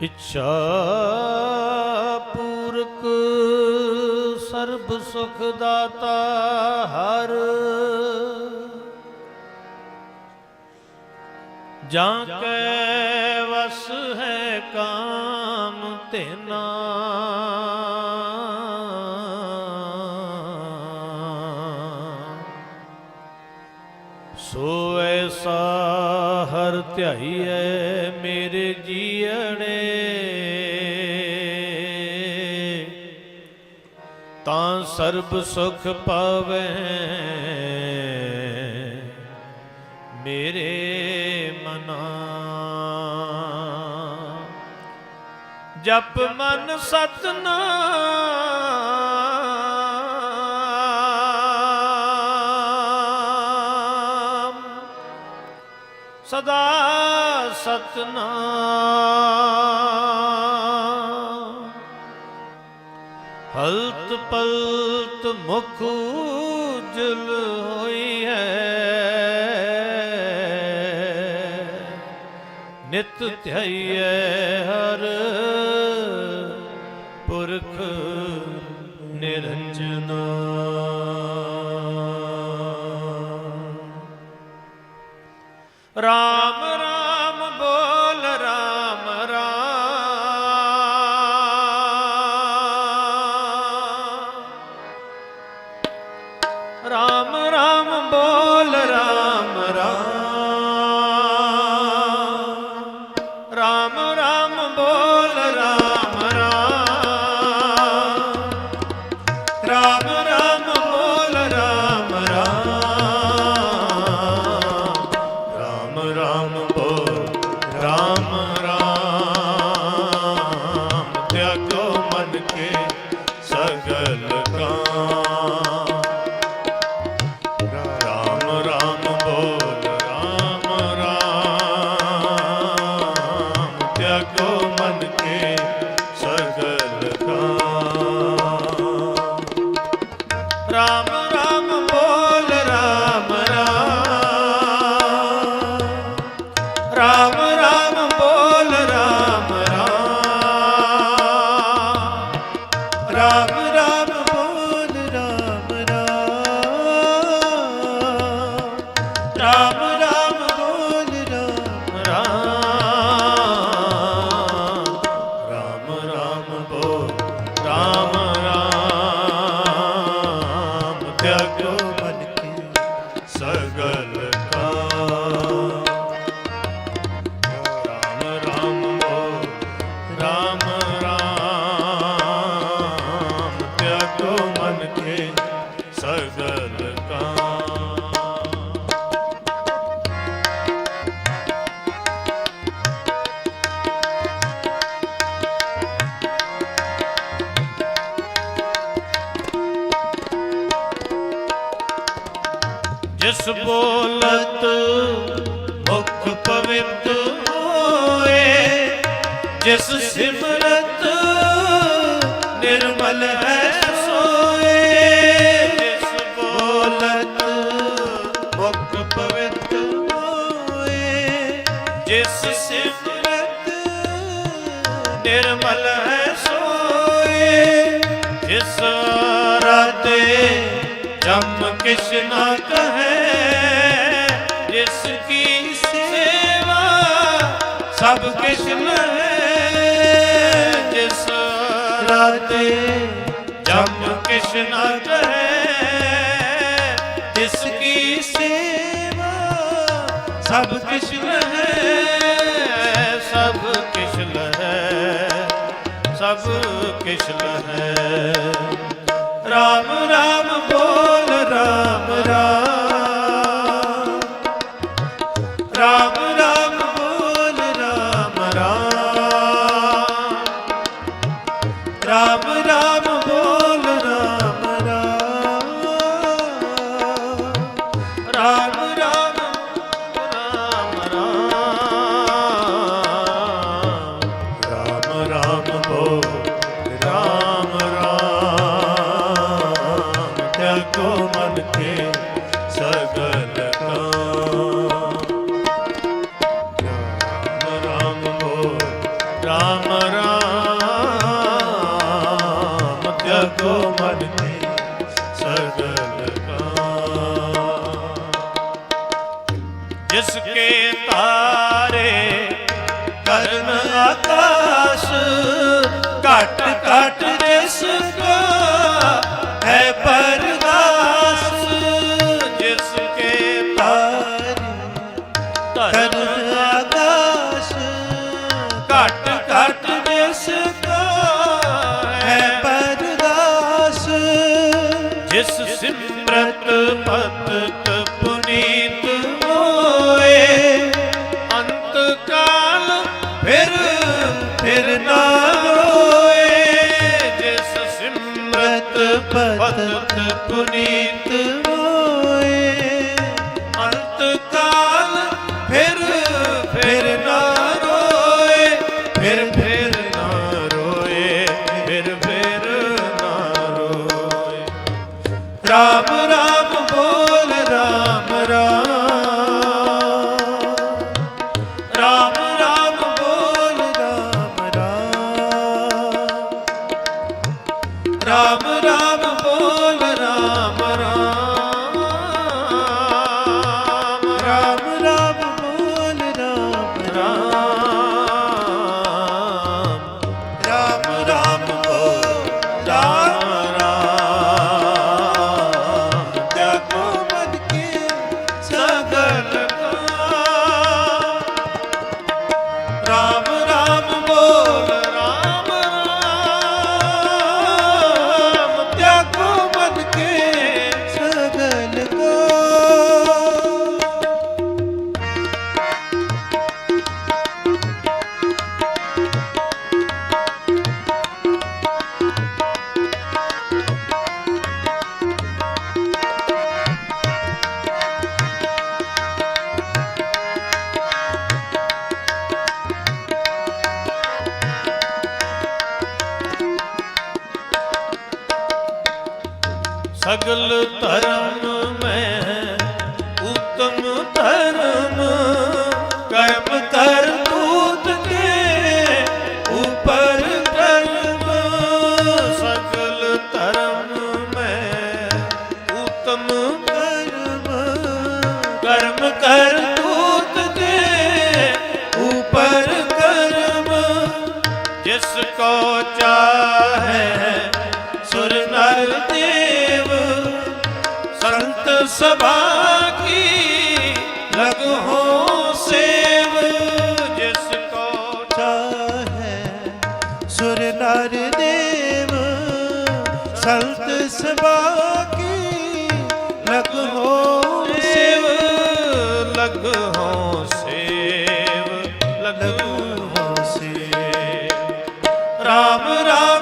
ਇੱਛਾ ਪੂਰਕ ਸਰਬ ਸੁਖ ਦਾਤਾ ਹਰ। ਜਾਂ ਕੈ ਵਸ ਹੈ ਕਾਮ ਤੇਨਾ ਸੋ ਐਸਾ ਹਰ ਧਿਆਈਐ। ਮੇਰੇ ਸਰਬ ਸੁਖ ਪਾਵੇ। ਮੇਰੇ ਮਨਾ। ਜਪ ਮਨ ਸਤਨਾਮ। ਸਦਾ ਸਤਨਾਮ। ਪਲਤ ਪਲਤ ਮੁਖ ਉਜਲ ਹੋਈ ਹੈ। ਨਿਤ ਧਿਆਈਐ ਹਰ ਪੁਰਖ ਨਿਰੰਜਨਾ। ਰਾਮ রাম রাম ਸਗਲ ਕਾ ਜਿਸ ਬੋਲਤ ਮੁਖ ਪਵਿੱਤ ਹੋਏ ਜਿਸ ਸਿਮਰਤ ਨਿਰਮਲ ਹੈ ਸੋਏ ਨਿਰਮਲ ਹੈ ਸੋਏ। ਜਿਸ ਰਾਤੇ ਜਮ ਕਿਛ ਨਾ ਕਹੈ, ਜਿਸ ਕੀ ਸੇਵਾ ਸਭ ਕਿਛ ਲਹੈ ਜਿਸ ਰਾਤੇ ਜਮ ਕਿਛ ਨਾ ਕਹੈ, ਜਿਸ ਕੀ ਸੇਵਾ ਸਭ ਕਿਛ ਲਹੈ ਸਭ ਕਿਛ ਲਹੈ ਰਾਮ ਰਾਮ ਬੋਲ ਰਾਮ ਰਾਮ। ਰਾਮ ਘਟ ਜਿਸ ਜਿਸ ਸਿਮਰਤ ਪਤ ਪੁਨੀਤ ਹੋ ਫਿਰ ਫਿਰ ਜਿਸ ਸਿਮਰਤ ਪਤ ਪੁਨੀਤ ਸਗਲ ਧਰਮ ਮੈਂ, ਉਤਮ ਧਰਮ ਕਰਮ ਕਰ ਤੂਤ ਕੇ ਉਪਰ ਕਰਮ। ਸਗਲ ਧਰਮ ਮੈਂ, ਉਤਮ ਕਰਮ ਕਰਮ ਕਰ ਤੂਤ ਕੇ ਉਪਰ ਕਰਮ। ਜਿਸ ਕੋ ਚਾਹੇ ਸੁਰ ਨਰ ਦੇਵ ਸਭਾ ਕੀ ਲਗੋ ਸੇਵ, ਜਿਸ ਕੋ ਚਾਹੈ ਸੁਰ ਨਰ ਦੇਵ। ਸੰਤ ਸਭਾ ਕੀ ਲਗੋ ਸੇਵ ਹੋ ਸੇਵ ਲਗੋ ਸੇਵ। ਰਾਮ ਰਾਮ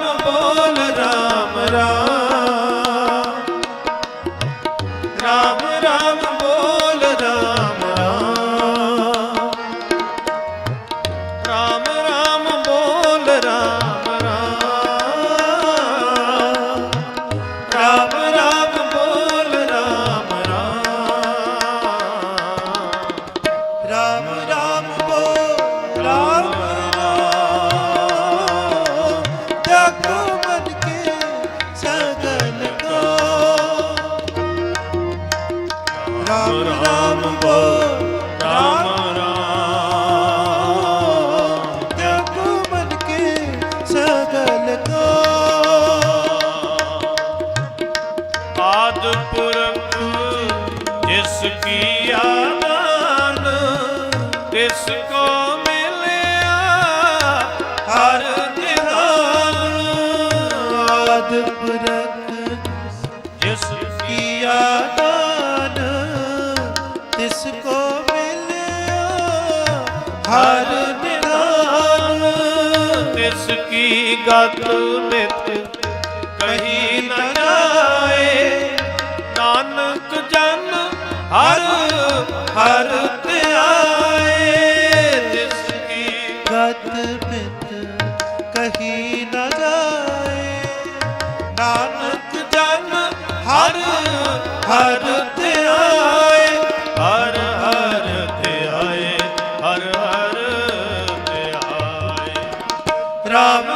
ਆਦ ਜਿਸ ਕੀ ਦਾਨ ਤਿਸ ਕੋ ਮਿਲਿਆ, ਹਰ ਨਿਧਾਨ ਤਿਸ ਕੀ ਗਤ ਮਿਤ ਕਹੀ ਨ ਜਾਏ, ਨਾਨਕ ਜਨ ਹਰ ਹਰ রাম